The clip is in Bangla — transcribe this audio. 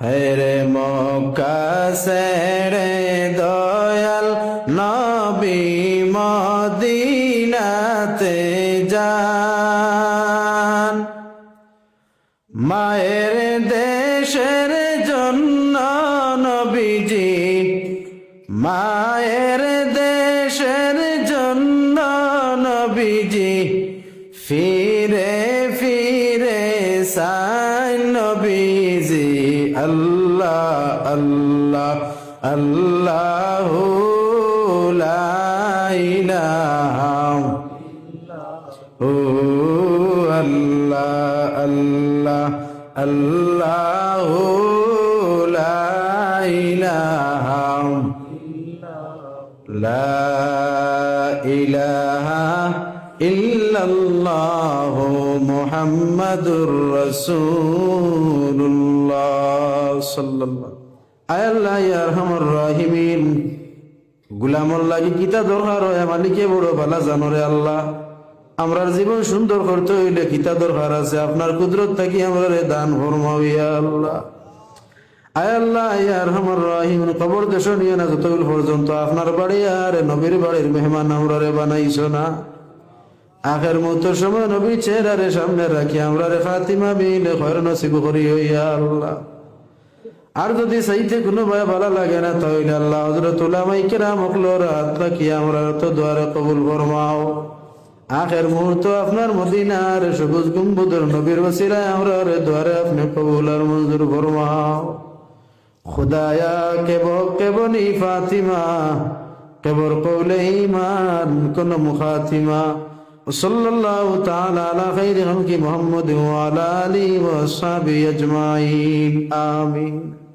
হেরে মক্কা দয়াল নবী মদিনাতে যান। মায়ের দেশের জন্য নবীজি, মায়ের দেশের জন্য নবীজি, ফিরে ফিরে সাই নবীজি আল্লাহ আল্লাহ আল্লাহ ও আল্লাহ আল্লাহ আল্লাহ লা ইলাহা ইল্লাল্লাহ মুহাম্মাদুর রাসূলুল্লাহ সাল্লাল্লাহু আল্লাহ ইয়া আরহামার রাহিমিন। গুলামর লাগি কিতা দরকার হয়? মালিকে বড় ভালা জানরে আল্লাহ। আমরার জীবন সুন্দর করতে হইলে কিতা দরকার আছে? আপনার কুদরত থাকি আমরা দান ফরমাইয়া আল্লাহ। আয় আল্লাহ ইয়ার রহমান রাহিম কবর দেশ নিয়ে না যতগুলো পর্যন্ত আপনার বাড়ি আর নবীর বাড়ির মেহমান আমরারে বানাইছো না। আখের মুহূর্তের সময় নবী চেহারে সামনে রাখি, আমরা রে ফাতিমা বিলে খয়ের নসিব করি হইয়া আল্লাহ। আর যদি সাইতে কোনো ভয় ভালো লাগে না তাহলে আল্লাহ হজরত উলামাই কেরাম হকলোর হাত রাখি, আমরা তো দ্বারে কবুল ফরমাও। আখের মুহূর্ত আপনার মদিনার সবুজ গুম্বুদের নবীর বসিরায় আমরা রে দ্বারে আপনি কবুল আর মঞ্জুর ফরমাও। খুদায়া কেব কেবনি ফাতিমা, কেবর কৌলে ইমান কোন মুখাতিমা। وصلى الله تعالى على خير خلق محمد وعلى آله وأصحابه أجمعين. آمين.